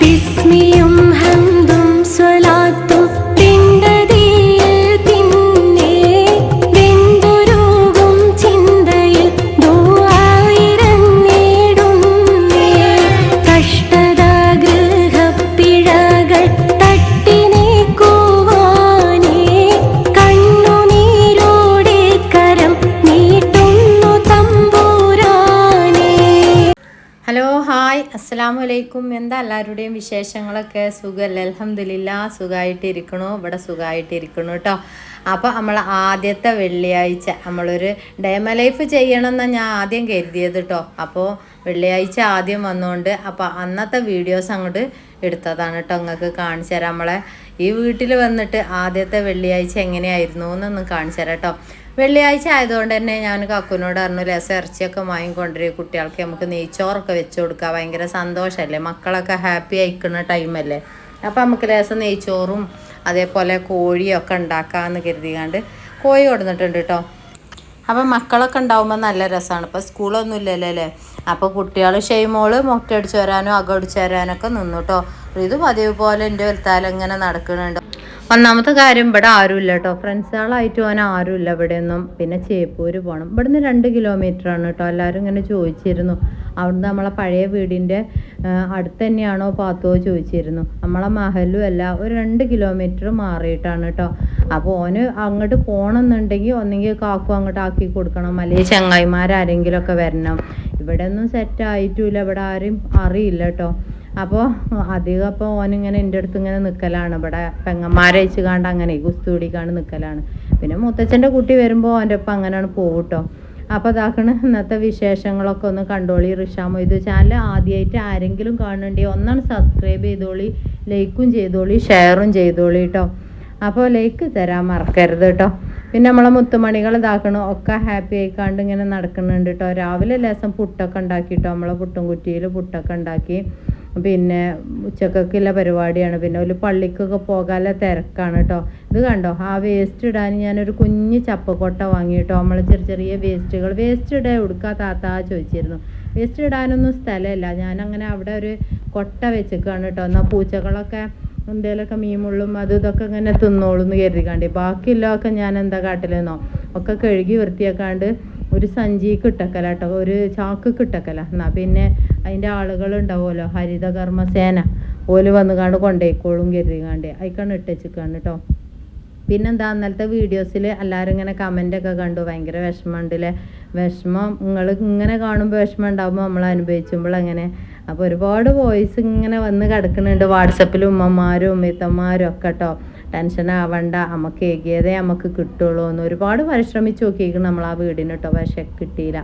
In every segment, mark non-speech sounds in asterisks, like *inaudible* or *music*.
বিস্মিয়ে അലൈക്കും എന്താ എല്ലാവരുടെയും വിശേഷങ്ങളൊക്കെ? സുഖമല്ലേ അലഹമില്ല സുഖമായിട്ടിരിക്കണു ഇവിടെ സുഖമായിട്ടിരിക്കണു കേട്ടോ അപ്പോൾ നമ്മൾ ആദ്യത്തെ വെള്ളിയാഴ്ച നമ്മളൊരു ഡേമ ലൈഫ് ചെയ്യണം എന്നാണ് ഞാൻ ആദ്യം കരുതിയത് കേട്ടോ അപ്പോൾ വെള്ളിയാഴ്ച ആദ്യം വന്നുകൊണ്ട് അപ്പോൾ അന്നത്തെ വീഡിയോസ് അങ്ങോട്ട് എടുത്തതാണ് കേട്ടോ നിങ്ങൾക്ക് കാണിച്ചു തരാം നമ്മളെ ഈ വീട്ടിൽ വന്നിട്ട് ആദ്യത്തെ വെള്ളിയാഴ്ച എങ്ങനെയായിരുന്നു എന്നൊന്ന് കാണിച്ചു തരാം കേട്ടോ വെള്ളിയാഴ്ച ആയതുകൊണ്ട് തന്നെ ഞാൻ കാക്കുനോട് പറഞ്ഞു രസം ഇറച്ചിയൊക്കെ വാങ്ങിക്കൊണ്ടിരിക്കും കുട്ടികൾക്ക് നമുക്ക് നെയ്ച്ചോറൊക്കെ വെച്ച് കൊടുക്കുക ഭയങ്കര സന്തോഷമല്ലേ? മക്കളൊക്കെ ഹാപ്പി ആയിക്കുന്ന ടൈമല്ലേ? അപ്പം നമുക്ക് ലേസ നെയ്ച്ചോറും അതേപോലെ കോഴിയൊക്കെ ഉണ്ടാക്കാമെന്ന് കരുതിയാണ്ട് കോഴി കൊടുത്തിട്ടുണ്ട് കേട്ടോ. അപ്പം മക്കളൊക്കെ ഉണ്ടാവുമ്പോൾ നല്ല രസമാണ്. ഇപ്പോൾ സ്കൂളൊന്നും ഇല്ലല്ലോ അല്ലേ അപ്പോൾ കുട്ടികൾ ഷെയ്മോൾ മുട്ടയടിച്ച് വരാനും അകടിച്ച് വരാനൊക്കെ നിന്നു കേട്ടോ. ഇത് പതിവ് പോലെ എന്റെ വലുത്താലിങ്ങനെ നടക്കുന്നുണ്ട്. ഒന്നാമത്തെ കാര്യം ഇവിടെ ആരുമില്ല കേട്ടോ. ഫ്രണ്ട്സുകളായിട്ട് പോകാൻ ആരുമില്ല ഇവിടെയൊന്നും. പിന്നെ ചേപ്പൂര് പോകണം ഇവിടുന്ന് രണ്ട് കിലോമീറ്റർ ആണ് കേട്ടോ. എല്ലാവരും ഇങ്ങനെ ചോദിച്ചിരുന്നു. അവിടുന്ന് നമ്മളെ പഴയ വീടിന്റെ അടുത്ത് തന്നെയാണോ പാത്തോ ചോദിച്ചിരുന്നു. നമ്മളെ മഹലും അല്ല ഒരു രണ്ട് കിലോമീറ്റർ മാറിയിട്ടാണ് കേട്ടോ. അപ്പോൾ ഓന് അങ്ങോട്ട് പോകണമെന്നുണ്ടെങ്കിൽ ഒന്നെങ്കിൽ കാക്കു അങ്ങോട്ട് ആക്കി കൊടുക്കണം. അല്ലെങ്കിൽ ചങ്ങായിമാരാരെങ്കിലുമൊക്കെ വരണം. ഇവിടെ ഒന്നും സെറ്റ് ആയിട്ടില്ല. ഇവിടെ ആരും അറിയില്ല കേട്ടോ. അപ്പോൾ അധികം അപ്പോൾ ഓനിങ്ങനെ എന്റെ അടുത്ത് ഇങ്ങനെ നിൽക്കലാണ് ഇവിടെ പെങ്ങന്മാരെ അയച്ചു കാണ്ട് അങ്ങനെ ഗുസ്തി കൂടിക്കാണ്ട് നിൽക്കലാണ് പിന്നെ മുത്തച്ഛന്റെ കുട്ടി വരുമ്പോൾ ഓന്റെ ഒപ്പം അങ്ങനെയാണ് പോകട്ടോ കേട്ടോ അപ്പോൾ അതാക്കണ് ഇന്നത്തെ വിശേഷങ്ങളൊക്കെ ഒന്ന് കണ്ടോളി റിഷാമോ. ഇത് ചാനൽ ആദ്യമായിട്ട് ആരെങ്കിലും കാണുന്നുണ്ടെങ്കിൽ ഒന്നാണ് സബ്സ്ക്രൈബ് ചെയ്തോളി ലൈക്കും ചെയ്തോളി ഷെയറും ചെയ്തോളി കേട്ടോ അപ്പോൾ ലൈക്ക് തരാൻ മറക്കരുത് കേട്ടോ പിന്നെ നമ്മളെ മുത്തുമണികൾ ഇതാക്കണം ഒക്കെ ഹാപ്പി ആയിക്കാണ്ട് ഇങ്ങനെ നടക്കുന്നുണ്ട് കേട്ടോ രാവിലെ ലേസം പുട്ടൊക്കെ ഉണ്ടാക്കി കേട്ടോ നമ്മളെ പുട്ടും കുറ്റിയിൽ പുട്ടൊക്കെ ഉണ്ടാക്കി. പിന്നെ ഉച്ചക്കൊക്കെയുള്ള പരിപാടിയാണ്. പിന്നെ ഒരു പള്ളിക്കൊക്കെ പോകാനുള്ള തിരക്കാണ് കേട്ടോ ഇത് കണ്ടോ? ആ വേസ്റ്റ് ഇടാൻ ഞാനൊരു കുഞ്ഞ് ചപ്പക്കൊട്ട വാങ്ങി കേട്ടോ നമ്മൾ ചെറിയ ചെറിയ വേസ്റ്റുകൾ വേസ്റ്റ് ഇടാൻ എടുക്കുക താത്ത ചോദിച്ചിരുന്നു. വേസ്റ്റ് ഇടാനൊന്നും സ്ഥലമില്ല. ഞാനങ്ങനെ അവിടെ ഒരു കൊട്ട വെച്ചേക്കാണ് കേട്ടോ എന്നാൽ പൂച്ചകളൊക്കെ എന്തേലൊക്കെ മീമുള്ളും അതും ഇതൊക്കെ ഇങ്ങനെ തിന്നോളും എന്ന് കരുതിക്കാണ്ട്. ബാക്കിയുള്ളതൊക്കെ ഞാൻ എന്താ കാട്ടിലെന്നോ? ഒക്കെ കഴുകി വൃത്തിയാക്കാണ്ട് ഒരു സഞ്ചിക്ക് കിട്ടക്കല കേട്ടോ. ഒരു ചാക്ക് കിട്ടക്കല. എന്നാ പിന്നെ അതിന്റെ ആളുകൾ ഉണ്ടാവുമല്ലോ. ഹരിതകർമ്മസേന ഓൽ വന്നുകാണ്ട് കൊണ്ടേക്കോളും കരുതികാണ്ട്. അതിക്കാണ് ഇട്ടേച്ചിക്കാണ് കേട്ടോ പിന്നെന്താ? അന്നത്തെ വീഡിയോസിൽ എല്ലാവരും ഇങ്ങനെ കമന്റ് ഒക്കെ കണ്ടു. ഭയങ്കര വിഷമമുണ്ടല്ലേ വിഷമം നിങ്ങൾ ഇങ്ങനെ കാണുമ്പോൾ വിഷമം ഉണ്ടാകുമ്പോൾ നമ്മൾ അനുഭവിച്ചുമ്പോൾ അങ്ങനെ. അപ്പോൾ ഒരുപാട് വോയിസ് ഇങ്ങനെ വന്ന് കിടക്കുന്നുണ്ട് വാട്സപ്പിൽ ഉമ്മമാരും ഉമ്മത്തന്മാരും ഒക്കെ കേട്ടോ ടെൻഷൻ ആവണ്ട നമുക്ക് ഏകിയതേ നമുക്ക് കിട്ടുള്ളൂ എന്ന് ഒരുപാട് പരിശ്രമിച്ച് നോക്കിയിരിക്കണം നമ്മൾ ആ വീടിന് കേട്ടോ പക്ഷെ കിട്ടിയില്ല.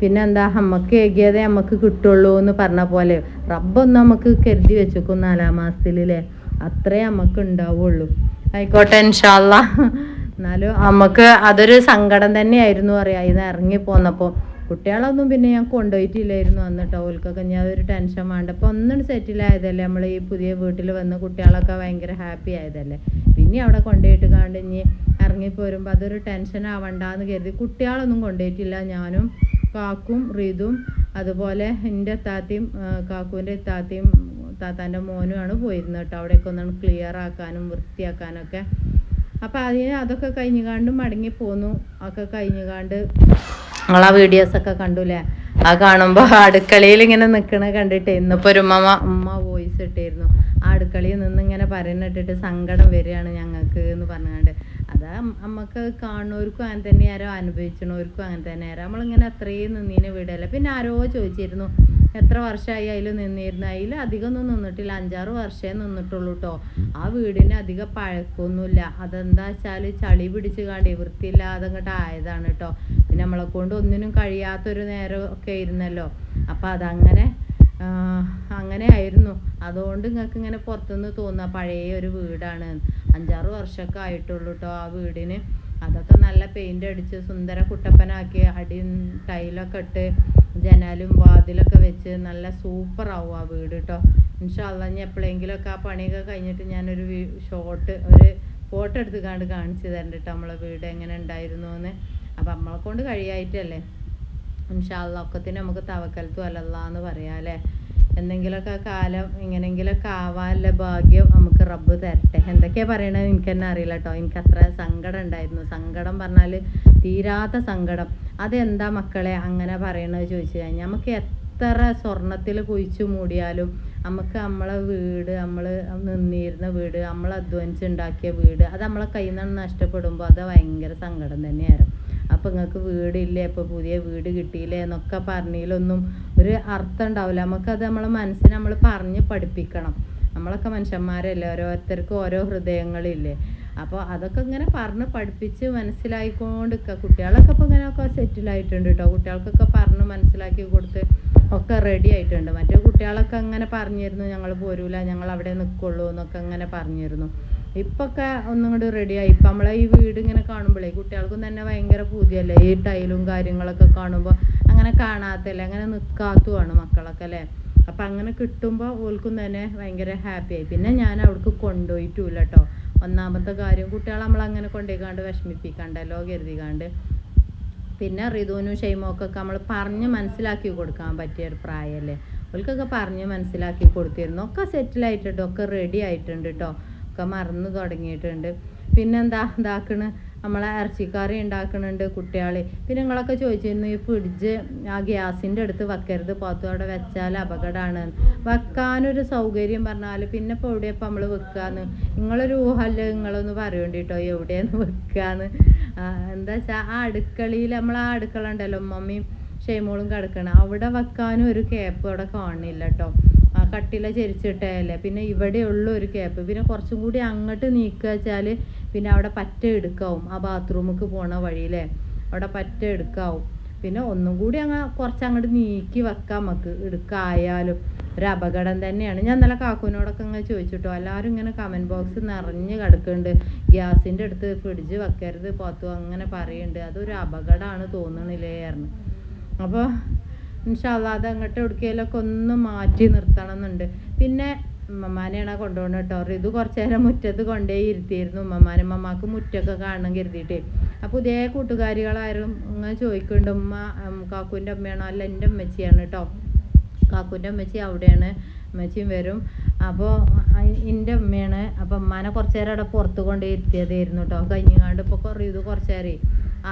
പിന്നെ എന്താ നമുക്ക് ഏകിയതേ നമുക്ക് കിട്ടുള്ളൂ എന്ന് പറഞ്ഞ പോലെ റബ്ബൊന്നും നമുക്ക് കരുതി വെച്ചേക്കും നാലാം മാസത്തിലല്ലേ. അത്രേ നമുക്ക് ഉണ്ടാവുള്ളൂ. ആയിക്കോട്ടെ ഇൻഷാല്ല എന്നാലും നമുക്ക് അതൊരു സങ്കടം തന്നെയായിരുന്നു പറയാം ഇത് ഇറങ്ങി പോന്നപ്പോൾ കുട്ടികളൊന്നും പിന്നെ ഞാൻ കൊണ്ടുപോയിട്ടില്ലായിരുന്നു അന്ന് ഓൽക്കൊക്കെ ഞാൻ ഒരു ടെൻഷൻ വേണ്ട. അപ്പോൾ ഒന്നും സെറ്റിലായതല്ലേ നമ്മൾ ഈ പുതിയ വീട്ടിൽ വന്ന് കുട്ടികളൊക്കെ ഭയങ്കര ഹാപ്പി ആയതല്ലേ. പിന്നെ അവിടെ കൊണ്ടുപോയിട്ട് കാണ്ട് ഇനി ഇറങ്ങിപ്പോരുമ്പോൾ അതൊരു ടെൻഷൻ ആവണ്ടെന്ന് കരുതി. കുട്ടികളൊന്നും കൊണ്ടുപോയിട്ടില്ല. ഞാനും കാക്കും റീതും അതുപോലെ എന്റെ താത്തയും കാക്കുവിന്റെ താത്തയും താത്താന്റെ മോനുമാണ് പോയിരുന്നത് കേട്ടോ. അവിടെയൊക്കെ ഒന്നാണ് ക്ലിയർ ആക്കാനും വൃത്തിയാക്കാനൊക്കെ. അപ്പോൾ അതിന് അതൊക്കെ കഴിഞ്ഞുകാണ്ട് മടങ്ങി പോന്നു. ഒക്കെ കഴിഞ്ഞുകാണ്ട് നിങ്ങൾ ആ വീഡിയോസൊക്കെ കണ്ടുല്ലേ? ആ കാണുമ്പോൾ അടുക്കളയിൽ ഇങ്ങനെ നിൽക്കണ കണ്ടിട്ട് ഇന്നിപ്പോൾ ഒരു ഉമ്മ ഉമ്മ വോയിസ് ഇട്ടായിരുന്നു ആ അടുക്കളയിൽ നിന്ന് ഇങ്ങനെ പറയുന്നിട്ടിട്ട് സങ്കടം വരികയാണ് ഞങ്ങൾക്ക് എന്ന് പറഞ്ഞുകൊണ്ട്. അതാ നമുക്ക് കാണുന്നവർക്കും അങ്ങനെ തന്നെ ആരോ അനുഭവിച്ചണവർക്കും അങ്ങനെ തന്നെ ആരോ. നമ്മളിങ്ങനെ അത്രയും നിന്നീനെ വിടല്ല? പിന്നെ ആരോ ചോദിച്ചിരുന്നു. എത്ര വർഷമായി അതിൽ നിന്നിരുന്നു? അതിൽ അധികം ഒന്നും നിന്നിട്ടില്ല. അഞ്ചാറ് വർഷമേ നിന്നിട്ടുള്ളൂ കേട്ടോ ആ വീടിന് അധികം പഴക്കമൊന്നുമില്ല. അതെന്താ വെച്ചാൽ ചളി പിടിച്ച് കാണ്ടി വൃത്തിയില്ലാതെ അങ്ങോട്ട് ആയതാണ് കേട്ടോ പിന്നെ നമ്മളെ കൊണ്ട് ഒന്നിനും കഴിയാത്തൊരു നേരം ഒക്കെ ഇരുന്നല്ലോ അപ്പം അതങ്ങനെ അങ്ങനെ ആയിരുന്നു. അതുകൊണ്ട് നിങ്ങൾക്ക് ഇങ്ങനെ പുറത്തുനിന്ന് തോന്നുക പഴയ ഒരു വീടാണ്. അഞ്ചാറ് വർഷമൊക്കെ ആയിട്ടുള്ളൂ കേട്ടോ ആ വീടിന്. അതൊക്കെ നല്ല പെയിന്റ് അടിച്ച് സുന്ദര കുട്ടപ്പനാക്കി അടി ടൈലൊക്കെ ഇട്ട് ജനാലും വാതിലൊക്കെ വെച്ച് നല്ല സൂപ്പർ ആവും ആ വീട് കേട്ടോ ഇൻഷാല്ല ഇനി എപ്പോഴെങ്കിലുമൊക്കെ ആ പണിയൊക്കെ കഴിഞ്ഞിട്ട് ഞാനൊരു ഷോട്ട് ഒരു ഫോട്ടോ എടുത്ത് കണ്ട് കാണിച്ചു തരണ്ട കേട്ടോ നമ്മളെ വീട് എങ്ങനെ ഉണ്ടായിരുന്നു എന്ന് അപ്പം നമ്മളെ കൊണ്ട് കഴിയായിട്ടല്ലേ. ഇൻഷാല്ല ഒക്കത്തിന് നമുക്ക് തവക്കലത്തും അല്ലല്ലാന്ന് പറയാം അല്ലേ എന്തെങ്കിലുമൊക്കെ കാലം ഇങ്ങനെങ്കിലൊക്കെ ആവാനുള്ള ഭാഗ്യം നമുക്ക് റബ്ബ് തരട്ടെ. എന്തൊക്കെയാ പറയണത് എനിക്ക് തന്നെ അറിയില്ല കേട്ടോ എനിക്ക് അത്ര സങ്കടം ഉണ്ടായിരുന്നു. സങ്കടം പറഞ്ഞാൽ തീരാത്ത സങ്കടം. അതെന്താ മക്കളെ അങ്ങനെ പറയണത് ചോദിച്ചു കഴിഞ്ഞാൽ നമുക്ക് എത്ര സ്വർണത്തിൽ കുഴിച്ചു മൂടിയാലും നമുക്ക് നമ്മളെ വീട് നമ്മൾ നിന്നിരുന്ന വീട് നമ്മൾ അധ്വാനിച്ചുണ്ടാക്കിയ വീട് അത് നമ്മളെ കയ്യിൽ നിന്ന് നഷ്ടപ്പെടുമ്പോൾ അത് ഭയങ്കര സങ്കടം തന്നെയായിരുന്നു. അപ്പം നിങ്ങൾക്ക് വീടില്ലേ? ഇപ്പോൾ പുതിയ വീട് കിട്ടിയില്ലേ? എന്നൊക്കെ പറഞ്ഞതിലൊന്നും ഒരു അർത്ഥം ഉണ്ടാവില്ല. നമുക്കത് നമ്മളെ മനസ്സിന് നമ്മൾ പറഞ്ഞ് പഠിപ്പിക്കണം. നമ്മളൊക്കെ മനുഷ്യന്മാരല്ലേ ഓരോരുത്തർക്കും ഓരോ ഹൃദയങ്ങളില്ലേ. അപ്പോൾ അതൊക്കെ ഇങ്ങനെ പറഞ്ഞ് പഠിപ്പിച്ച് മനസ്സിലായിക്കൊണ്ട് നിൽക്കുക കുട്ടികളൊക്കെ ഇപ്പോൾ ഇങ്ങനെയൊക്കെ സെറ്റിലായിട്ടുണ്ട് കേട്ടോ കുട്ടികൾക്കൊക്കെ പറഞ്ഞ് മനസ്സിലാക്കി കൊടുത്ത് ഒക്കെ റെഡി ആയിട്ടുണ്ട്. മറ്റേ കുട്ടികളൊക്കെ അങ്ങനെ പറഞ്ഞിരുന്നു. ഞങ്ങൾ പോരൂല. ഞങ്ങൾ അവിടെ നിൽക്കുള്ളൂ എന്നൊക്കെ അങ്ങനെ പറഞ്ഞിരുന്നു. ഇപ്പൊക്കെ ഒന്നും കൂടി റെഡിയായി ഇപ്പം നമ്മളെ ഈ വീട് ഇങ്ങനെ കാണുമ്പോഴേ കുട്ടികൾക്കും തന്നെ ഭയങ്കര പൂതിയല്ലേ? ഈ ടൈലും കാര്യങ്ങളൊക്കെ കാണുമ്പോൾ അങ്ങനെ കാണാത്തല്ലേ? അങ്ങനെ നിൽക്കാത്തുമാണ് മക്കളൊക്കെ അല്ലേ? അപ്പം അങ്ങനെ കിട്ടുമ്പോൾ ഓൾക്കും തന്നെ ഭയങ്കര ഹാപ്പി ആയി. പിന്നെ ഞാൻ അവിടേക്ക് കൊണ്ടുപോയിട്ടില്ല കേട്ടോ ഒന്നാമത്തെ കാര്യം കുട്ടികളെ നമ്മൾ അങ്ങനെ കൊണ്ടുപോയിക്കാണ്ട് വിഷമിപ്പിക്കണ്ടല്ലോ കരുതിക്കാണ്ട്. പിന്നെ റിതുവിനും ഷെയ്മൊക്കെ നമ്മൾ പറഞ്ഞ് മനസ്സിലാക്കി കൊടുക്കാൻ പറ്റിയ ഒരു പ്രായമല്ലേ ഓൾക്കൊക്കെ പറഞ്ഞ് മനസ്സിലാക്കി കൊടുത്തിരുന്നു. ഒക്കെ സെറ്റിലായിട്ടുണ്ട് ഒക്കെ റെഡി ആയിട്ടുണ്ട് കേട്ടോ ഒക്കെ മറന്നു തുടങ്ങിയിട്ടുണ്ട്. പിന്നെന്താ ഇതാക്കണ്? നമ്മളെ ഇറച്ചിക്കറി ഉണ്ടാക്കുന്നുണ്ട് കുട്ടികൾ പിന്നെ നിങ്ങളൊക്കെ ചോദിച്ചിരുന്നു ഈ ഫ്രിഡ്ജ് ആ ഗ്യാസിന്റെ അടുത്ത് വെക്കരുത് പുറത്തു അവിടെ വെച്ചാൽ അപകടമാണ്. വെക്കാനൊരു സൗകര്യം പറഞ്ഞാൽ പിന്നെ ഇപ്പോൾ എവിടെയപ്പോൾ നമ്മൾ വെക്കാന്ന്? നിങ്ങളൊരു ഊഹല്ല നിങ്ങളൊന്ന് പറയണ്ട കേട്ടോ എവിടെയെന്ന് വെക്കാന്ന്? എന്താ വെച്ചാൽ ആ അടുക്കളയിൽ നമ്മൾ ആ അടുക്കള ഉണ്ടല്ലോ മമ്മിയും ഷെയ്മോളും കിടക്കണം അവിടെ വെക്കാനും ഒരു കേപ്പ് അവിടെ കാണില്ല കേട്ടോ കട്ടില ചെരിച്ചിട്ടല്ലേ? പിന്നെ ഇവിടെ ഉള്ള ഒരു ക്യാപ്പ് പിന്നെ കുറച്ചും കൂടി അങ്ങോട്ട് നീക്കുക വെച്ചാൽ പിന്നെ അവിടെ പറ്റ എടുക്കാവും. ആ ബാത്റൂമിക്ക് പോണ വഴിയിലേ അവിടെ പറ്റ എടുക്കാവും. പിന്നെ ഒന്നും കൂടി അങ്ങ് കുറച്ച് അങ്ങോട്ട് നീക്കി വെക്കാം നമുക്ക്. എടുക്കായാലും ഒരു അപകടം തന്നെയാണ്. ഞാൻ നല്ല കാക്കൂനോടൊക്കെ ഇങ്ങനെ ചോദിച്ചിട്ടോ എല്ലാവരും ഇങ്ങനെ കമന്റ് ബോക്സ് നിറഞ്ഞ് കിടക്കുന്നുണ്ട് ഗ്യാസിന്റെ അടുത്ത് ഫ്രിഡ്ജ് വെക്കരുത്. പുറത്തു അങ്ങനെ പറയുന്നുണ്ട് അതൊരു അപകടമാണ് തോന്നണില്ലേ? ആയിരുന്നു അപ്പോൾ ഇൻഷാല്ല അത് അങ്ങോട്ട് എവിടേക്കെങ്കിലൊക്കെ ഒന്ന് മാറ്റി നിർത്തണം എന്നുണ്ട് പിന്നെ ഉമ്മമാനെയാണ് കൊണ്ടുപോകണം കേട്ടോ ഇത് കുറച്ച് നേരം മുറ്റത്ത് കൊണ്ടേ ഇരുത്തിയിരുന്നു ഉമ്മമാനും. ഉമ്മമാക്ക് മുറ്റൊക്കെ കാണണം കരുതിയിട്ടേ. അപ്പോൾ ഇതേ കൂട്ടുകാരികളാരും ഇങ്ങനെ ചോദിക്കുന്നുണ്ട് ഉമ്മ കാക്കുവിന്റെ അമ്മയാണോ? അല്ല എന്റെ അമ്മച്ചിയാണ് കേട്ടോ കാക്കുവിന്റെ അമ്മച്ചി അവിടെയാണ്. അമ്മച്ചിയും വരും. അപ്പോൾ എന്റെ അമ്മയാണ് അപ്പോൾ അമ്മാനെ കുറച്ച് നേരം അവിടെ പുറത്ത് കൊണ്ടേ ഇരുത്തിയതായിരുന്നു കേട്ടോ കഴിഞ്ഞാണ്ട് ഇപ്പോൾ കുറേ ഇത് കുറച്ച് നേരേ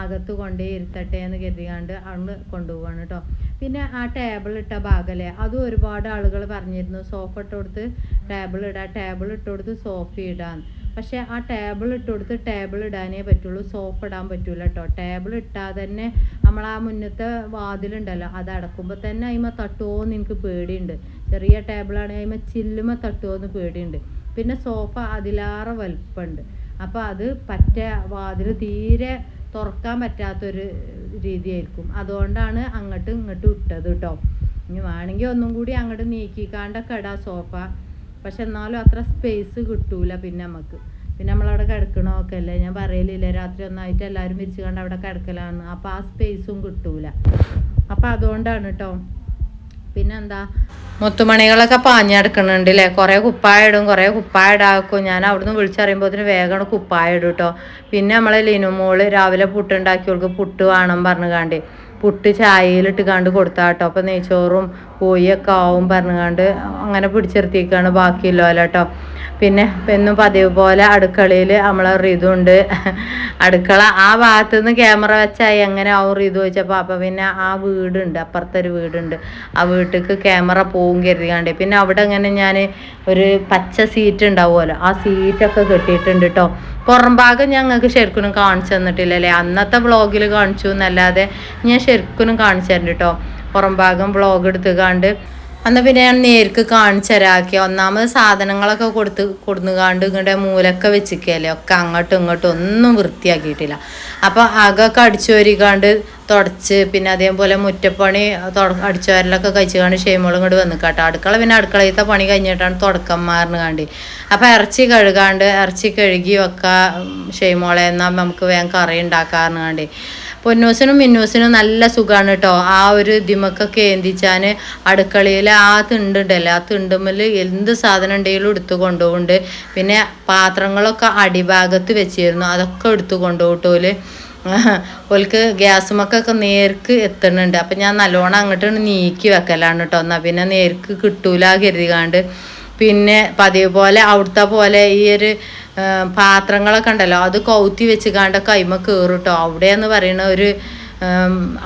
അകത്ത് കൊണ്ടേ ഇരുത്തട്ടെ എന്ന് കരുതിയാണ്ട് അവിടെ കൊണ്ടുപോവാണ് കേട്ടോ പിന്നെ ആ ടേബിൾ ഇട്ട ഭാഗമല്ലേ അതും ഒരുപാട് ആളുകൾ പറഞ്ഞിരുന്നു സോഫ ഇട്ട് കൊടുത്ത് ടേബിൾ ഇടാ ടേബിൾ ഇട്ട് കൊടുത്ത് സോഫ ഇടാന്ന്. പക്ഷെ ആ ടേബിൾ ഇട്ട് കൊടുത്ത് ടേബിൾ ഇടാനേ പറ്റുള്ളൂ സോഫ ഇടാൻ പറ്റൂല കേട്ടോ ടേബിൾ ഇട്ടാൽ തന്നെ നമ്മൾ ആ മുന്നത്തെ വാതിലുണ്ടല്ലോ അത് അടക്കുമ്പോൾ തന്നെ അതിമ തട്ടുമോന്ന് എനിക്ക് പേടിയുണ്ട്. ചെറിയ ടേബിളാണെങ്കിൽ അതിമ ചില്ലുമ തട്ടുമോന്ന് പേടിയുണ്ട്. പിന്നെ സോഫ അതിലാറെ വലുപ്പമുണ്ട്. അപ്പോൾ അത് പറ്റ വാതിൽ തീരെ തുറക്കാൻ പറ്റാത്തൊരു രീതിയായിരിക്കും. അതുകൊണ്ടാണ് അങ്ങോട്ടും ഇങ്ങോട്ടും ഇട്ടത് കേട്ടോ ഇനി വേണമെങ്കിൽ ഒന്നും കൂടി അങ്ങോട്ട് നീക്കിക്കാണ്ടൊക്കെ ഇടാം സോഫ. പക്ഷെ എന്നാലും അത്ര സ്പേസ് കിട്ടൂല പിന്നെ നമുക്ക് പിന്നെ നമ്മളവിടെ കിടക്കണമൊക്കെ അല്ലേ? ഞാൻ പറയലില്ല രാത്രി ഒന്നായിട്ട് എല്ലാവരും വിരിച്ചു കണ്ട് അവിടെ കിടക്കലാണ് അപ്പോൾ ആ സ്പേസും കിട്ടൂല. അപ്പോൾ അതുകൊണ്ടാണ് കേട്ടോ പിന്നെന്താ? മുത്തുമണികളൊക്കെ പാഞ്ഞെടുക്കണുണ്ട് അല്ലേ കുറേ കുപ്പായ ഇടും കുറേ കുപ്പായ ഇടാക്കും ഞാൻ അവിടുന്ന് വിളിച്ചറിയുമ്പോൾ വേഗം കുപ്പായ ഇടും കേട്ടോ പിന്നെ നമ്മളെ ലിനുമോൾ രാവിലെ പുട്ടുണ്ടാക്കിയവൾക്ക് പുട്ട് വേണം പറഞ്ഞു കാണ്ട്. പുട്ട് ചായയിലിട്ട് കണ്ട് കൊടുത്താ കേട്ടോ അപ്പം നെയ്ച്ചോറും കോഴിയൊക്കെ ആവും പറഞ്ഞുകൊണ്ട് അങ്ങനെ പിടിച്ചിർത്തിക്കാണ് ബാക്കിയല്ലോ കേട്ടോ പിന്നെ എന്നും പതിവ് പോലെ അടുക്കളയിൽ നമ്മളെ റിതുണ്ട് അടുക്കള ആ ഭാഗത്തു നിന്ന് ക്യാമറ വെച്ചാൽ എങ്ങനെ ആവും റിതു ചോദിച്ചപ്പോൾ അപ്പം പിന്നെ ആ വീടുണ്ട് അപ്പുറത്തൊരു വീടുണ്ട്. ആ വീട്ടിലേക്ക് ക്യാമറ പോവും കരുതിയാണ്ട് പിന്നെ അവിടെ അങ്ങനെ ഞാൻ ഒരു പച്ച സീറ്റ് ഉണ്ടാവുമല്ലോ ആ സീറ്റൊക്കെ കെട്ടിയിട്ടുണ്ട് കേട്ടോ പുറം ഭാഗം ഞങ്ങൾക്ക് ശരിക്കും കാണിച്ചു തന്നിട്ടില്ല അല്ലേ അന്നത്തെ വ്ളോഗിൽ കാണിച്ചു എന്നല്ലാതെ ഞാൻ ശരിക്കും കാണിച്ചു തരുന്നുണ്ട് കേട്ടോ പുറം ഭാഗം വ്ളോഗ് എടുത്ത് കണ്ട് അന്ന് പിന്നെ ഞാൻ നേർക്ക് കാണിച്ചു തരാക്കി. ഒന്നാമത് സാധനങ്ങളൊക്കെ കൊടുത്ത് കൊടുന്നുകാണ്ട് ഇങ്ങോട്ട് മൂലൊക്കെ വെച്ചിക്കല്ലേ? ഒക്കെ അങ്ങോട്ടും ഇങ്ങോട്ടും ഒന്നും വൃത്തിയാക്കിയിട്ടില്ല. അപ്പോൾ അകൊക്കെ അടിച്ചു വരികാണ്ട് തുടച്ച് പിന്നെ അതേപോലെ മുറ്റപ്പണി തുട- കഴിച്ചാണ് ഷെയ്മോളും ഇങ്ങോട്ട് വന്ന് കേട്ടോ അടുക്കള പിന്നെ അടുക്കളയിലത്തെ പണി കഴിഞ്ഞിട്ടാണ് തുടക്കം മാറിന് കാണ്ടി. അപ്പം ഇറച്ചി കഴുകാണ്ട് ഇറച്ചി കഴുകി വെക്കാം ഷെയ്മോളെ എന്നാൽ നമുക്ക് വേഗം കറി ഉണ്ടാക്കാറുണ്ട് കണ്ടി. പൊന്നൂസിനും മിന്നൂസിനും നല്ല സുഖമാണ് കേട്ടോ ആ ഒരു ദിമക്കൊക്കെ ഏന്തിച്ചാൽ അടുക്കളയിൽ ആ തിണ്ടുണ്ടല്ലോ. ആ തിണ്ടുമ്പിൽ എന്ത് സാധനം ഉണ്ടെങ്കിലും എടുത്തു കൊണ്ടുപോകുന്നുണ്ട് പിന്നെ പാത്രങ്ങളൊക്കെ അടിഭാഗത്ത് വെച്ചിരുന്നു. അതൊക്കെ എടുത്തു കൊണ്ടുപോകട്ടോൽ *laughs* ഓൽക്ക് ഗ്യാസുമൊക്കെ നേർക്ക് എത്തണുണ്ട്. അപ്പം ഞാൻ നല്ലോണം അങ്ങോട്ട് നീക്കി വെക്കലാണ് കേട്ടോ എന്നാൽ പിന്നെ നേർക്ക് കിട്ടൂല കരുതികാണ്ട്. പിന്നെ പതിവ് പോലെ അവിടുത്തെ പോലെ ഈ ഒരു പാത്രങ്ങളൊക്കെ ഉണ്ടല്ലോ അത് കൗത്തി വെച്ച് കാണ്ട കൈമ കയറും കേട്ടോ അവിടെയെന്ന് പറയുന്ന ഒരു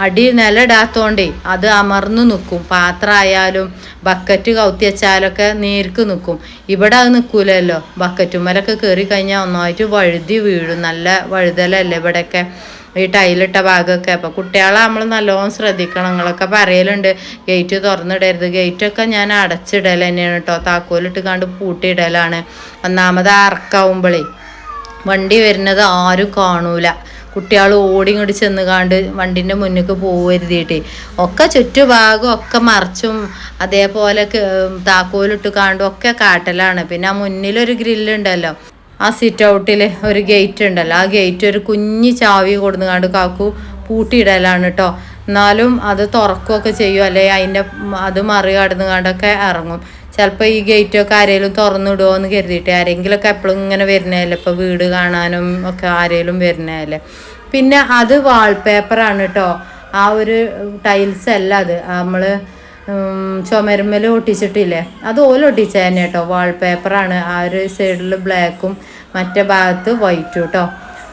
അടി നിലയിടാത്തോണ്ടേ അത് അമർന്നു നിൽക്കും. പാത്രമായാലും ബക്കറ്റ് കൗത്തി വെച്ചാലൊക്കെ നേർക്ക് നിൽക്കും. ഇവിടെ അത് നിൽക്കൂലല്ലോ. ബക്കറ്റുമ്മലൊക്കെ കയറി കഴിഞ്ഞാൽ ഒന്നായിട്ട് വഴുതി വീഴും. നല്ല വഴുതലല്ലേ ഇവിടെയൊക്കെ. ഈ ടൈലിട്ട ഭാഗമൊക്കെ. അപ്പോൾ കുട്ടികളെ നമ്മൾ നല്ലോണം ശ്രദ്ധിക്കണം നിങ്ങളൊക്കെ പറയലുണ്ട്. ഗേറ്റ് തുറന്നിടരുത്. ഗേറ്റൊക്കെ ഞാൻ അടച്ചിടൽ തന്നെയാണ് കേട്ടോ. താക്കോലിട്ട് കണ്ട് പൂട്ടിയിടലാണ്. ഒന്നാമത് അറക്കാവുമ്പോഴേ വണ്ടി വരുന്നത് ആരും കാണൂല. കുട്ടികൾ ഓടി ഇങ്ങോട്ട് ചെന്ന് കാണ്ട് വണ്ടിന്റെ മുന്നിക്ക് പോവരുതിയിട്ട് ഒക്കെ ചുറ്റുഭാഗം ഒക്കെ മറിച്ചും അതേപോലെ താക്കോലിട്ട് കാണ്ടും ഒക്കെ കാട്ടലാണ്. പിന്നെ ആ മുന്നിലൊരു ഗ്രില്ലുണ്ടല്ലോ. ആ സിറ്റ് ഔട്ടിൽ ഒരു ഗേറ്റ് ഉണ്ടല്ലോ. ആ ഗേറ്റ് ഒരു കുഞ്ഞു ചാവി കൊടുന്ന് കാണ്ട് കാക്കു പൂട്ടിയിടലാണ് കേട്ടോ എന്നാലും അത് തുറക്കുകയൊക്കെ ചെയ്യും. അല്ലെ അതിന്റെ അത് മറികടന്ന് കാണ്ടൊക്കെ ഇറങ്ങും. ചിലപ്പോൾ ഈ ഗേറ്റൊക്കെ ആരെങ്കിലും തുറന്നിടുമോ എന്ന് കരുതിയിട്ട്. ആരെങ്കിലുമൊക്കെ എപ്പോഴും ഇങ്ങനെ വരുന്നതല്ലേ? ഇപ്പോൾ വീട് കാണാനും ഒക്കെ ആരെങ്കിലും വരുന്നതല്ലേ? പിന്നെ അത് വാൾപേപ്പറാണ് കേട്ടോ ആ ഒരു ടൈൽസ് അല്ല അത്. നമ്മൾ ചുമരുമ്മൽ ഒട്ടിച്ചിട്ടില്ലേ? അത് ഓല ഒട്ടിച്ച തന്നെ കേട്ടോ വാൾപേപ്പറാണ് ആ ഒരു സൈഡിൽ ബ്ലാക്കും മറ്റേ ഭാഗത്ത് വൈറ്റും കേട്ടോ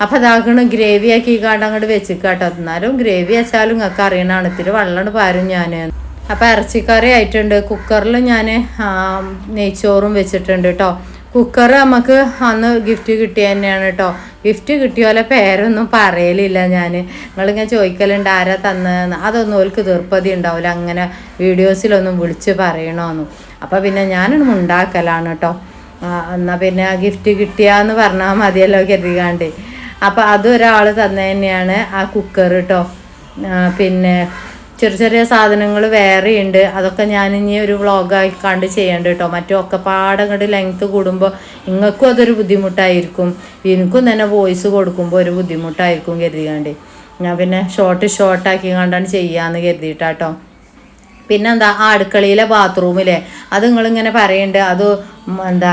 അപ്പം അതാകണം ഗ്രേവി ആക്കി കാണ്ട് അങ്ങോട്ട് വെച്ചിക്കാട്ടോ എന്നാലും ഗ്രേവി വെച്ചാലും നിങ്ങൾക്ക് അറിയണ ഇത്തിരി വെള്ളം പാരും ഞാൻ അപ്പം ഇറച്ചിക്കറി ആയിട്ടുണ്ട് കുക്കറിൽ ഞാൻ നെയ്ച്ചോറും വെച്ചിട്ടുണ്ട് കേട്ടോ കുക്കർ നമുക്ക് അന്ന് ഗിഫ്റ്റ് കിട്ടിയ തന്നെയാണ് കേട്ടോ ഗിഫ്റ്റ് കിട്ടിയ പോലെ പേരൊന്നും പറയലില്ല ഞാൻ നിങ്ങളിങ്ങനെ ചോദിക്കലുണ്ട് ആരാ തന്നതെന്ന്? അതൊന്നും ഓൽക്ക് തീർപ്പതി ഉണ്ടാവില്ല അങ്ങനെ വീഡിയോസിലൊന്നും വിളിച്ച് പറയണമെന്നും അപ്പം പിന്നെ ഞാനൊന്നും ഉണ്ടാക്കലാണ് കേട്ടോ എന്നാൽ പിന്നെ പിന്നെ ഗിഫ്റ്റ് കിട്ടിയാന്ന് പറഞ്ഞാൽ മതിയല്ലോ കരുതികാണ്ട് അപ്പോൾ അതൊരാൾ തന്നെ തന്നെയാണ് ആ കുക്കർ കേട്ടോ പിന്നെ ചെറിയ ചെറിയ സാധനങ്ങൾ വേറെ ഉണ്ട് അതൊക്കെ ഞാൻ ഇനി ഒരു വ്ളോഗായി കണ്ട് ചെയ്യേണ്ട കേട്ടോ മറ്റോ ഒക്കെ പാടെ അങ്ങോട്ട് ലെങ്ത്ത് കൂടുമ്പോൾ നിങ്ങൾക്കും അതൊരു ബുദ്ധിമുട്ടായിരിക്കും. എനിക്കും തന്നെ വോയിസ് കൊടുക്കുമ്പോൾ ഒരു ബുദ്ധിമുട്ടായിരിക്കും കരുതിയാണ്ട് ഞാൻ പിന്നെ ഷോർട്ട് ഷോർട്ടാക്കി കണ്ടാണ് ചെയ്യാന്ന് കരുതിയിട്ടാട്ടോ പിന്നെന്താ ആ അടുക്കളയിലെ ബാത്റൂമിലെ അത് നിങ്ങളിങ്ങനെ പറയുന്നുണ്ട് അത് എന്താ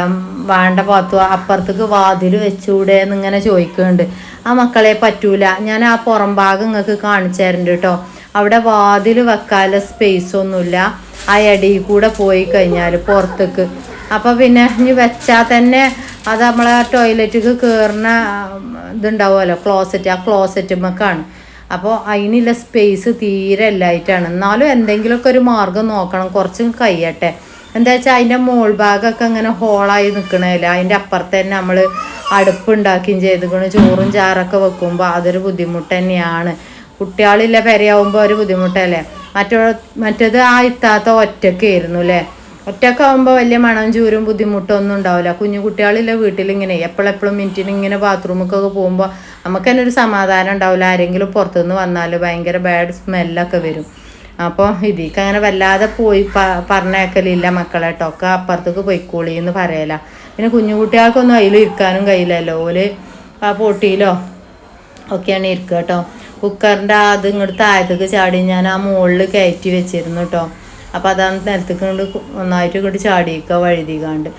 വേണ്ട പാത്ത അപ്പുറത്തേക്ക് വാതിൽ വെച്ചൂടെ എന്നിങ്ങനെ ചോദിക്കുന്നുണ്ട് ആ മക്കളെ പറ്റൂല. ഞാൻ ആ പുറം ഭാഗം നിങ്ങൾക്ക് കാണിച്ചു തരുന്നുണ്ട് കേട്ടോ അവിടെ വാതിൽ വെക്കാനുള്ള സ്പേസ് ഒന്നുമില്ല. ആ ഇടയിൽ കൂടെ പോയി കഴിഞ്ഞാൽ പുറത്തേക്ക്. അപ്പോൾ പിന്നെ ഇനി വെച്ചാൽ തന്നെ അത് നമ്മളെ ടോയ്ലറ്റിക്ക് കയറുന്ന ഇതുണ്ടാവുമല്ലോ ക്ലോസറ്റ് ആ ക്ലോസറ്റുമ്മക്കാണ് അപ്പോൾ അതിനുള്ള സ്പേസ് തീരെ ഇല്ലായിട്ടാണ്. എന്നാലും എന്തെങ്കിലുമൊക്കെ ഒരു മാർഗം നോക്കണം. കുറച്ചും കഴിയട്ടെ. എന്താ വെച്ചാൽ അതിന്റെ മോൾ ഭാഗമൊക്കെ ഇങ്ങനെ ഹോളായി നിൽക്കണമില്ല അതിന്റെ അപ്പുറത്ത് തന്നെ നമ്മൾ അടുപ്പുണ്ടാക്കുകയും ചെയ്തുകൊണ്ട് ചോറും ചാറൊക്കെ വെക്കുമ്പോൾ അതൊരു ബുദ്ധിമുട്ട് തന്നെയാണ്. കുട്ടികളില്ല പെരയാവുമ്പോൾ ഒരു ബുദ്ധിമുട്ടല്ലേ? മറ്റോ മറ്റേത് ആ ഇത്താത്ത ഒറ്റക്കായിരുന്നു അല്ലേ ഒറ്റക്കാവുമ്പോൾ വലിയ മണം ചൂരും ബുദ്ധിമുട്ടൊന്നും ഉണ്ടാവില്ല. കുഞ്ഞു കുട്ടികളില്ല വീട്ടിലിങ്ങനെ എപ്പോഴെപ്പോഴും മിനിറ്റിന് ഇങ്ങനെ ബാത്റൂമൊക്കെ പോകുമ്പോൾ നമുക്ക് തന്നെ ഒരു സമാധാനം ഉണ്ടാവില്ല. ആരെങ്കിലും പുറത്തുനിന്ന് വന്നാൽ ഭയങ്കര ബാഡ് സ്മെല്ലൊക്കെ വരും. അപ്പോൾ ഇതിക്ക് അങ്ങനെ വല്ലാതെ പോയി പറഞ്ഞേക്കലില്ല മക്കളെ ഒക്കെ അപ്പുറത്തേക്ക് പോയിക്കോളി എന്ന് പറയല. പിന്നെ കുഞ്ഞു കുട്ടികൾക്കൊന്നും അതിൽ ഇരിക്കാനും കഴിയില്ലല്ലോ. ഓൽ ആ പൊട്ടിയിലോ ഒക്കെയാണ് ഇരിക്കുക കേട്ടോ കുക്കറിന്റെ അത് ഇങ്ങോട്ട് താഴത്തേക്ക് ചാടി ഞാൻ ആ മുകളിൽ കയറ്റി വെച്ചിരുന്നു കേട്ടോ അപ്പോൾ അതാണ് നിലത്തേക്ക് കൊണ്ട് ഒന്നായിട്ട് ഇങ്ങോട്ട് ചാടിയിക്കുക വഴുതികാണ്ട്.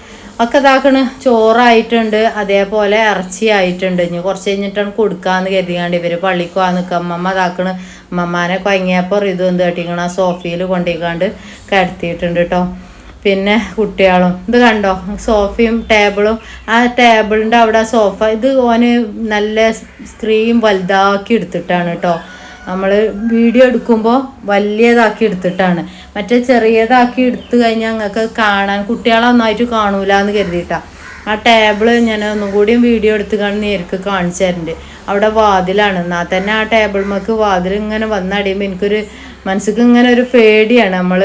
ഒക്കെ ഇതാക്കണ് ചോറായിട്ടുണ്ട് അതേപോലെ ഇറച്ചി ആയിട്ടുണ്ട് ഇനി കുറച്ച് കഴിഞ്ഞിട്ടാണ് കൊടുക്കാന്ന് കരുതികാണ്ട് ഇവർ പള്ളിക്ക് നിൽക്കുക അമ്മമ്മ ഇതാക്കണ് അമ്മമാനെ കൊയങ്ങിയപ്പോൾ ഇത് എന്ത് ആ സോഫയിൽ കൊണ്ടുപോയിക്കാണ്ട് കിടത്തിയിട്ടുണ്ട് കേട്ടോ പിന്നെ കുട്ടികളും. ഇത് കണ്ടോ? സോഫയും ടേബിളും. ആ ടേബിളിന്റെ അവിടെ സോഫ. ഇത് ഓന് നല്ല സ്ത്രീയും വലുതാക്കി എടുത്തിട്ടാണ് കേട്ടോ നമ്മൾ വീഡിയോ എടുക്കുമ്പോൾ വലിയതാക്കി എടുത്തിട്ടാണ്. മറ്റേ ചെറിയതാക്കി എടുത്തു കഴിഞ്ഞാൽ ഞങ്ങൾക്ക് കാണാൻ കുട്ടികളെ നന്നായിട്ട് കാണൂല എന്ന് കരുതിയിട്ടാണ് ആ ടേബിൾ ഞാൻ ഒന്നും കൂടിയും വീഡിയോ എടുത്ത് കാണാൻ നേരിക്ക് കാണിച്ചു തരുന്നുണ്ട് അവിടെ വാതിലാണ്. എന്നാൽ തന്നെ ആ ടേബിൾമക്ക് വാതിൽ ഇങ്ങനെ വന്നടിയുമ്പോൾ എനിക്കൊരു മനസ്സിക്ക് ഇങ്ങനെ ഒരു പേടിയാണ്. നമ്മൾ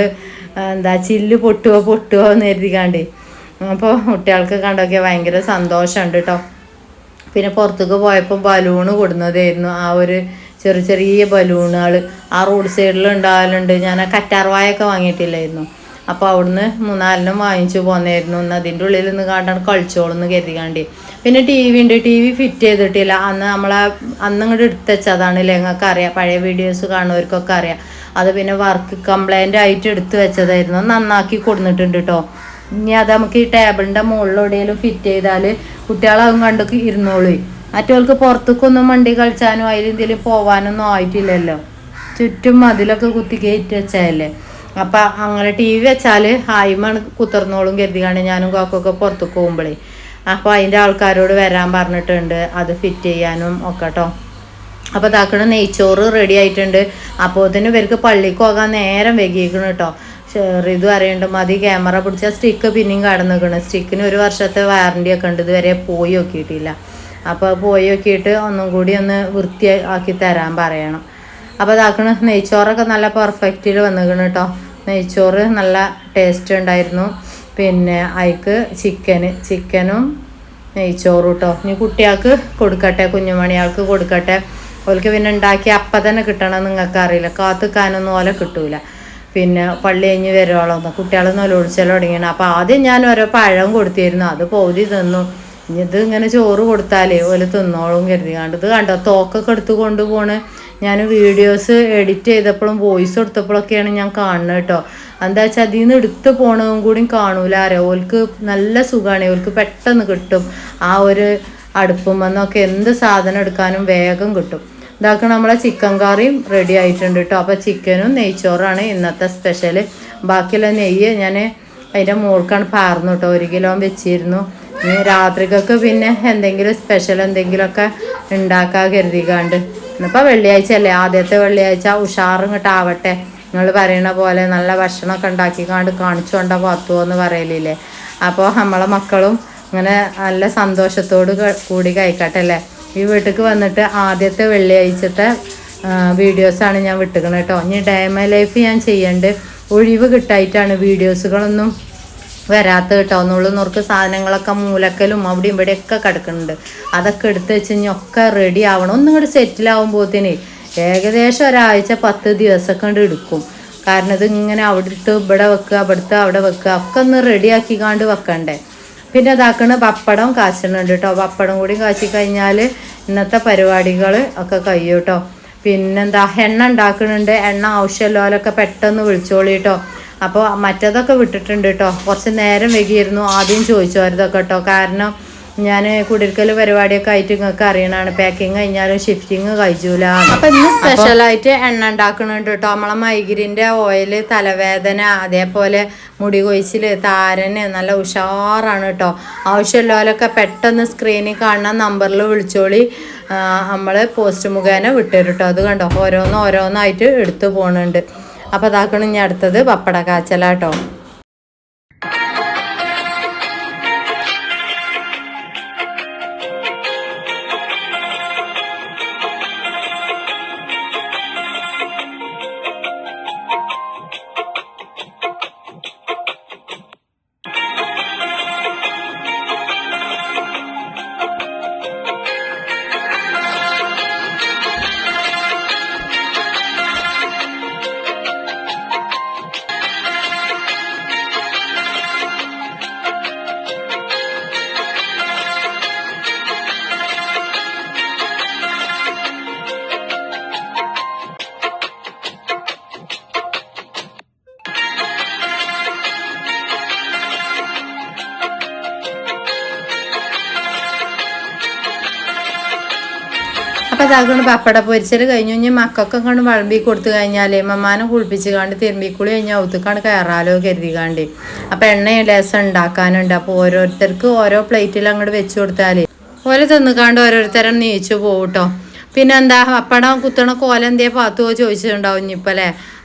എന്താ ചില്ല് പൊട്ടുവോ പൊട്ടുവോ എന്ന് കരുതിക്കാണ്ട്. അപ്പോൾ കുട്ടികൾക്ക് കണ്ടൊക്കെ ഭയങ്കര സന്തോഷമുണ്ട് കേട്ടോ പിന്നെ പുറത്തേക്ക് പോയപ്പോൾ ബലൂണ് കൊടുന്നതായിരുന്നു. ആ ഒരു ചെറിയ ചെറിയ ബലൂണുകൾ ആ റോഡ് സൈഡിൽ ഉണ്ടാവലുണ്ട്. ഞാൻ ആ കറ്റാർവായൊക്കെ വാങ്ങിയിട്ടില്ലായിരുന്നു. അപ്പോൾ അവിടുന്ന് മൂന്നാലിനും വാങ്ങിച്ചു പോന്നായിരുന്നു. ഒന്ന് അതിന്റെ ഉള്ളിൽ നിന്ന് കണ്ടാണ് കളിച്ചോളെന്ന് കരുതിക്കാണ്ട്. പിന്നെ ടി വി ഉണ്ട്. ടി വി ഫിറ്റ് ചെയ്തിട്ടില്ല. അന്ന് നമ്മളെ അന്ന് ഇങ്ങോട്ട് എടുത്ത് വെച്ചതാണ്. നിങ്ങൾക്ക് അറിയാം. പഴയ വീഡിയോസ് കാണുന്നവർക്കൊക്കെ അറിയാം. അത് പിന്നെ വർക്ക് കംപ്ലൈന്റ് ആയിട്ട് എടുത്തു വെച്ചതായിരുന്നു. നന്നാക്കി കൊടുത്തിട്ടുണ്ട് കേട്ടോ ഇനി അത് നമുക്ക് ഈ ടേബിളിന്റെ മുകളിലൂടെയെങ്കിലും ഫിറ്റ് ചെയ്താൽ കുട്ടികളതും കണ്ടു ഇരുന്നോളൂ. മറ്റവർക്ക് പുറത്തേക്കൊന്നും വണ്ടി കളിച്ചാനോ അതിലെന്തെങ്കിലും പോവാനൊന്നും ആയിട്ടില്ലല്ലോ. ചുറ്റും മതിലൊക്കെ കുത്തി കയറ്റി വെച്ചതല്ലേ അപ്പം അങ്ങനെ ടി വി വെച്ചാൽ ഹായ്മാണ് കുത്തിർന്നോളും കരുതിയാണ് ഞാനും കാക്കൊക്കെ പുറത്തേക്ക് പോകുമ്പോഴേ അപ്പോൾ അതിന്റെ ആൾക്കാരോട് വരാൻ പറഞ്ഞിട്ടുണ്ട്. അത് ഫിറ്റ് ചെയ്യാനും ഒക്കെ കേട്ടോ അപ്പോൾ താക്കണ നെയ്ച്ചോറ് റെഡി ആയിട്ടുണ്ട്. അപ്പോൾ ഇതിന് ഇവർക്ക് പള്ളിക്ക് പോകാൻ നേരം വൈകിക്കണം കേട്ടോ ഇത് അറിയണ്ട മതി ക്യാമറ പിടിച്ച സ്റ്റിക്ക് പിന്നെയും കടന്നിക്കണം. സ്റ്റിക്കിന് ഒരു വർഷത്തെ വാറണ്ടി ഒക്കെ ഉണ്ട്. ഇതുവരെ പോയി നോക്കിയിട്ടില്ല. അപ്പോൾ പോയി നോക്കിയിട്ട് ഒന്നും കൂടി ഒന്ന് വൃത്തിയാക്കി തരാൻ പറയണം. അപ്പോൾ താക്കണ നെയ്ച്ചോറൊക്കെ നല്ല പെർഫെക്റ്റിൽ വന്നിരിക്കണം കേട്ടോ നെയ്ച്ചോറ് നല്ല ടേസ്റ്റ് ഉണ്ടായിരുന്നു. പിന്നെ അയക്ക് ചിക്കന് ചിക്കനും നെയ്ച്ചോറ് കേട്ടോ ഇനി കുട്ടികൾക്ക് കൊടുക്കട്ടെ കുഞ്ഞുമണിയാൾക്ക് കൊടുക്കട്ടെ. ഓൾക്ക് പിന്നെ ഉണ്ടാക്കി അപ്പം തന്നെ കിട്ടണം നിങ്ങൾക്ക് അറിയില്ല. കാത്തുക്കാനൊന്നും ഓല കിട്ടൂല. പിന്നെ പള്ളി കഴിഞ്ഞ് വരുവോളം കുട്ടികൾ നൊലൊഴിച്ചൽ തുടങ്ങിയാണ്. അപ്പോൾ ആദ്യം ഞാൻ ഓരോ പഴം കൊടുത്തിരുന്നു. അത് പൗതി തിന്നു. ഇത് ഇങ്ങനെ ചോറ് കൊടുത്താലേ ഓൽ തിന്നോളും കരുതി കണ്ട് ഇത് കണ്ടോ? തോക്കൊക്കെ എടുത്ത് കൊണ്ടുപോണ് ഞാൻ വീഡിയോസ് എഡിറ്റ് ചെയ്തപ്പോഴും വോയിസ് കൊടുത്തപ്പോഴൊക്കെയാണ് ഞാൻ കാണുന്നത് കേട്ടോ. എന്താ വെച്ചാൽ അതിൽ നിന്ന് എടുത്ത് പോണതും കൂടി കാണൂല അറിയാം ഓൽക്ക് നല്ല സുഖമാണ് ഓൽക്ക് പെട്ടെന്ന് കിട്ടും. ആ ഒരു അടുപ്പുമെന്നൊക്കെ എന്ത് സാധനം എടുക്കാനും വേഗം കിട്ടും. ഇതാക്കണം നമ്മളെ ചിക്കൻ കറിയും റെഡി ആയിട്ടുണ്ട് കേട്ടോ അപ്പോൾ ചിക്കനും നെയ്ച്ചോറാണ് ഇന്നത്തെ സ്പെഷ്യൽ ബാക്കിയുള്ള നെയ്യ് ഞാൻ അതിന്റെ മോൾക്കാണ് പാർന്നു കേട്ടോ ഒരു കിലോ വെച്ചിരുന്നു. ഇനി രാത്രിക്കൊക്കെ പിന്നെ എന്തെങ്കിലും സ്പെഷ്യൽ എന്തെങ്കിലുമൊക്കെ ഉണ്ടാക്കാൻ കരുതിക്കാണ്ട്. ഇന്നിപ്പോൾ വെള്ളിയാഴ്ച അല്ലേ ആദ്യത്തെ വെള്ളിയാഴ്ച ഉഷാറും കിട്ടാവട്ടെ നിങ്ങൾ പറയണ പോലെ നല്ല ഭക്ഷണമൊക്കെ ഉണ്ടാക്കിക്കാണ്ട് കാണിച്ചുകൊണ്ട പത്തുമോ എന്ന് പറയലില്ലേ. അപ്പോൾ നമ്മളെ മക്കളും അങ്ങനെ നല്ല സന്തോഷത്തോട് കൂടി കഴിക്കട്ടെ അല്ലേ? ഈ വീട്ടിലേക്ക് വന്നിട്ട് ആദ്യത്തെ വെള്ളിയാഴ്ചത്തെ വീഡിയോസാണ് ഞാൻ വിട്ടുക്കണത് കേട്ടോ. ഇനി ഡയമ ലൈഫ് ഞാൻ ചെയ്യണ്ട്. ഒഴിവ് കിട്ടായിട്ടാണ് വീഡിയോസുകളൊന്നും വരാത്ത കേട്ടോ. ഒന്നുള്ളൂ നോർക്ക് സാധനങ്ങളൊക്കെ മൂലക്കലും അവിടെയും ഇവിടെയൊക്കെ കിടക്കുന്നുണ്ട്. അതൊക്കെ എടുത്ത് വെച്ച് കഴിഞ്ഞാൽ ഒക്കെ റെഡി ആവണം. ഒന്നും കൂടി സെറ്റിലാവുമ്പോഴത്തേന് ഏകദേശം ഒരാഴ്ച പത്ത് ദിവസം കൊണ്ട് എടുക്കും. കാരണം ഇത് ഇങ്ങനെ അവിടെ ഇട്ട് ഇവിടെ വെക്കുക അവിടുത്തെ അവിടെ വെക്കുക ഒക്കെ ഒന്ന് റെഡിയാക്കിക്കാണ്ട് വെക്കണ്ടേ. പിന്നെ ഇതാക്കണ പപ്പടം കാച്ചണുണ്ട് കേട്ടോ. പപ്പടം കൂടി കാച്ചി കഴിഞ്ഞാൽ ഇന്നത്തെ പരിപാടികൾ ഒക്കെ കഴിയും കേട്ടോ. പിന്നെന്താ എണ്ണ ഉണ്ടാക്കുന്നുണ്ട് എണ്ണ ആവശ്യമുള്ളവരൊക്കെ പെട്ടെന്ന് വിളിച്ചോളി കേട്ടോ. അപ്പോൾ മറ്റതൊക്കെ വിട്ടിട്ടുണ്ട് കേട്ടോ. കുറച്ച് നേരം വൈകിയിരുന്നു. ആദ്യം ചോദിച്ചവരതൊക്കെ കേട്ടോ. കാരണം ഞാൻ കുടിരിക്കൽ പരിപാടിയൊക്കെ ആയിട്ട് നിങ്ങൾക്ക് അറിയണാണ്. പാക്കിങ് കഴിഞ്ഞാലും ഷിഫ്റ്റിങ് കഴിച്ചൂല. അപ്പൊ ഇന്ന് സ്പെഷ്യലായിട്ട് എണ്ണ ഉണ്ടാക്കുന്നുണ്ട് കേട്ടോ നമ്മളെ മൈഗ്രീന്റെ ഓയിൽ തലവേദന അതേപോലെ മുടി കൊഴിച്ചിൽ താരന് നല്ല ഉഷാറാണ് കേട്ടോ ആവശ്യമുള്ളവരൊക്കെ പെട്ടെന്ന് സ്ക്രീനിൽ കാണുന്ന നമ്പറിൽ വിളിച്ചോളി. നമ്മൾ പോസ്റ്റ് മുഖേന വിട്ടുതരും കേട്ടോ അത് കണ്ടോ? ഓരോന്ന് ഓരോന്നായിട്ട് എടുത്തു പോകുന്നുണ്ട് അപ്പോൾ അതാക്കണം ഇനി അടുത്തത് പപ്പട കാച്ചലാട്ടോ അപ്പോൾ അതാകൊണ്ട് പപ്പട പൊരിച്ചൽ കഴിഞ്ഞു. കഴിഞ്ഞാൽ മക്കൾക്ക് കണ്ട് വിളമ്പി കൊടുത്തു കഴിഞ്ഞാലേ മമ്മാനെ കുളിപ്പിച്ച് കാണ്ട് തിരുമ്പിക്കുളി കഴിഞ്ഞാൽ ഒത്തുക്കാണ്ട് കയറാലോ കരുതികാണ്ട് അപ്പൊ എണ്ണ ലേസം ഉണ്ടാക്കാനുണ്ട്. അപ്പോൾ ഓരോരുത്തർക്ക് ഓരോ പ്ലേറ്റിൽ അങ്ങോട്ട് വെച്ച് കൊടുത്താൽ ഓരോ തിന്നുകാണ്ട് ഓരോരുത്തരും നീച്ചു പോകട്ടോ പിന്നെ എന്താ പപ്പടം കുത്തണ കോല എന്തേ പാത്തുവോ ചോദിച്ചിട്ടുണ്ടാവും ഇനിയിപ്പോൾ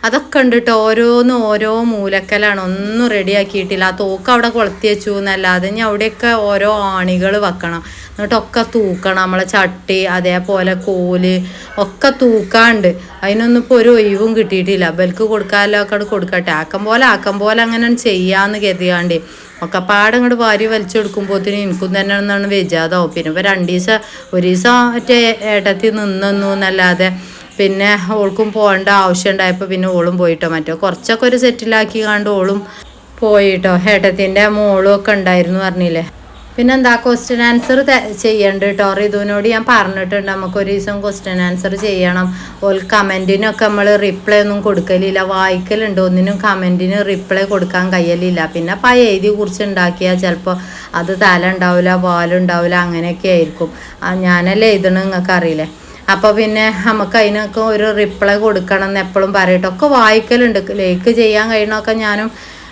അതൊക്കെ ഉണ്ട് ഓരോന്നും ഓരോ മൂലക്കലാണ്. ഒന്നും റെഡിയാക്കിയിട്ടില്ല ആ തോക്ക് അവിടെ കൊളുത്തി വെച്ചു എന്നല്ലാതെ ഇനി അവിടെയൊക്കെ ഓരോ ആണികൾ വെക്കണം. എന്നിട്ടൊക്കെ തൂക്കണം. നമ്മളെ ചട്ടി അതേപോലെ കോൽ ഒക്കെ തൂക്കാണ്ട്. അതിനൊന്നും ഇപ്പോൾ ഒരു ഒഴിവും കിട്ടിയിട്ടില്ല. ബൽക്ക് കൊടുക്കാമല്ലോ ഒക്കെ കൊടുക്കട്ടെ. ആക്കം പോലെ ആക്കം പോലെ അങ്ങനെ ചെയ്യാന്ന് കരുതിയാണ്ട്. ഒക്കെ പാടെ ഇങ്ങോട്ട് വാരി വലിച്ചെടുക്കുമ്പോഴത്തേന് എനിക്കും തന്നെ ഒന്നാണ് വെജാതാവും. പിന്നെ ഇപ്പോൾ രണ്ട് ദിവസം ഒരു ദിവസം മറ്റേ ഏട്ടത്തിൽ നിന്നു എന്നല്ലാതെ പിന്നെ ഓൾക്കും പോകേണ്ട ആവശ്യം ഉണ്ടായപ്പോൾ പിന്നെ ഓളും പോയിട്ടോ. മറ്റോ കുറച്ചൊക്കെ ഒരു സെറ്റിലാക്കി കണ്ട് ഓളും പോയിട്ടോ. ഏട്ടത്തിന്റെ മോളും ഒക്കെ ഉണ്ടായിരുന്നു പറഞ്ഞില്ലേ? പിന്നെന്താ ക്വസ്റ്റ്യൻ ആൻസർ ചെയ്യണ്ട് കേട്ടോ റിതുവിനോട്. ഞാൻ പറഞ്ഞിട്ടുണ്ട് നമുക്ക് ഒരു ദിവസം ക്വസ്റ്റ്യൻ ആൻസർ ചെയ്യണം. ഓൽ കമന്റിനൊക്കെ നമ്മൾ റിപ്ലൈ ഒന്നും കൊടുക്കലില്ല. വായിക്കലുണ്ട്. ഒന്നിനും കമന്റിന് റിപ്ലൈ കൊടുക്കാൻ കഴിയലില്ല. പിന്നെ അപ്പം ആ എഴുതി കുറിച്ച് ഉണ്ടാക്കിയാൽ ചിലപ്പോൾ അത് തല ഉണ്ടാവില്ല പാലുണ്ടാവില്ല അങ്ങനെയൊക്കെ ആയിരിക്കും. ഞാനല്ലേ എഴുതണം നിങ്ങൾക്ക് അറിയില്ലേ? അപ്പോൾ പിന്നെ നമുക്ക് അതിനൊക്കെ ഒരു റിപ്ലൈ കൊടുക്കണം എന്ന് എപ്പോഴും പറയട്ടെ. ഒക്കെ വായിക്കലുണ്ട്. ലൈക്ക് ചെയ്യാൻ കഴിയണമൊക്കെ ഞാനും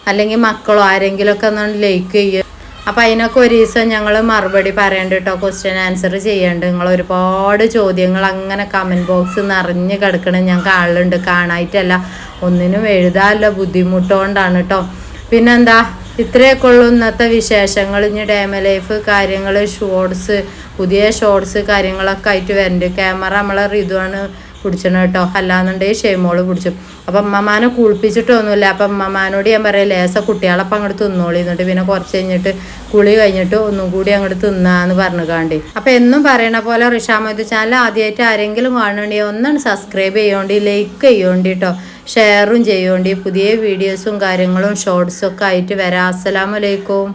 അല്ലെങ്കിൽ മക്കളോ ആരെങ്കിലുമൊക്കെ ഒന്ന് ലൈക്ക് ചെയ്യും. അപ്പം അതിനൊക്കെ ഒരു ദിവസം ഞങ്ങൾ മറുപടി പറയണ്ട കേട്ടോ ക്വസ്റ്റ്യൻ ആൻസർ ചെയ്യേണ്ട. നിങ്ങൾ ഒരുപാട് ചോദ്യങ്ങൾ അങ്ങനെ കമന്റ് ബോക്സ് നിറഞ്ഞ് കിടക്കണം. ഞാൻ കാണലുണ്ട്. കാണായിട്ടല്ല. ഒന്നിനും എഴുതാല്ല. ബുദ്ധിമുട്ടുകൊണ്ടാണ് കേട്ടോ പിന്നെന്താ? ഇത്രയൊക്കെ ഉള്ളൂ ഇന്നത്തെ വിശേഷങ്ങൾ ഇനി ഡാമ ലൈഫ് കാര്യങ്ങൾ ഷോർട്സ് പുതിയ ഷോർട്സ് കാര്യങ്ങളൊക്കെ ആയിട്ട് വരുന്നുണ്ട് ക്യാമറ നമ്മളെ റിതുവാണ് പിടിച്ചണം കേട്ടോ. അല്ലാന്നുണ്ടെങ്കിൽ ഷെയ്മോൾ പിടിച്ചു അപ്പം അമ്മമാനെ കുളിപ്പിച്ചിട്ടൊന്നുമില്ല. അപ്പം അമ്മമാനോട് ഞാൻ പറയാം ലേസ കുട്ടികളപ്പം അങ്ങോട്ട് തിന്നോളി. എന്നിട്ട് പിന്നെ കുറച്ച് കഴിഞ്ഞിട്ട് കുളി കഴിഞ്ഞിട്ട് ഒന്നും കൂടി അങ്ങോട്ട് തിന്നാന്ന് പറഞ്ഞു കാണ്ടി. അപ്പം എന്നും പറയണ പോലെ റിഷാമത് ചാനൽ ആദ്യമായിട്ട് ആരെങ്കിലും കാണുകയാണെങ്കിൽ ഒന്നാണ് സബ്സ്ക്രൈബ് ചെയ്യേണ്ടി ലൈക്ക് ചെയ്യേണ്ടി കേട്ടോ ഷെയറും ചെയ്യേണ്ടി. പുതിയ വീഡിയോസും കാര്യങ്ങളും ഷോർട്സും ഒക്കെ ആയിട്ട് വരാം. അസ്സലാമലൈക്കും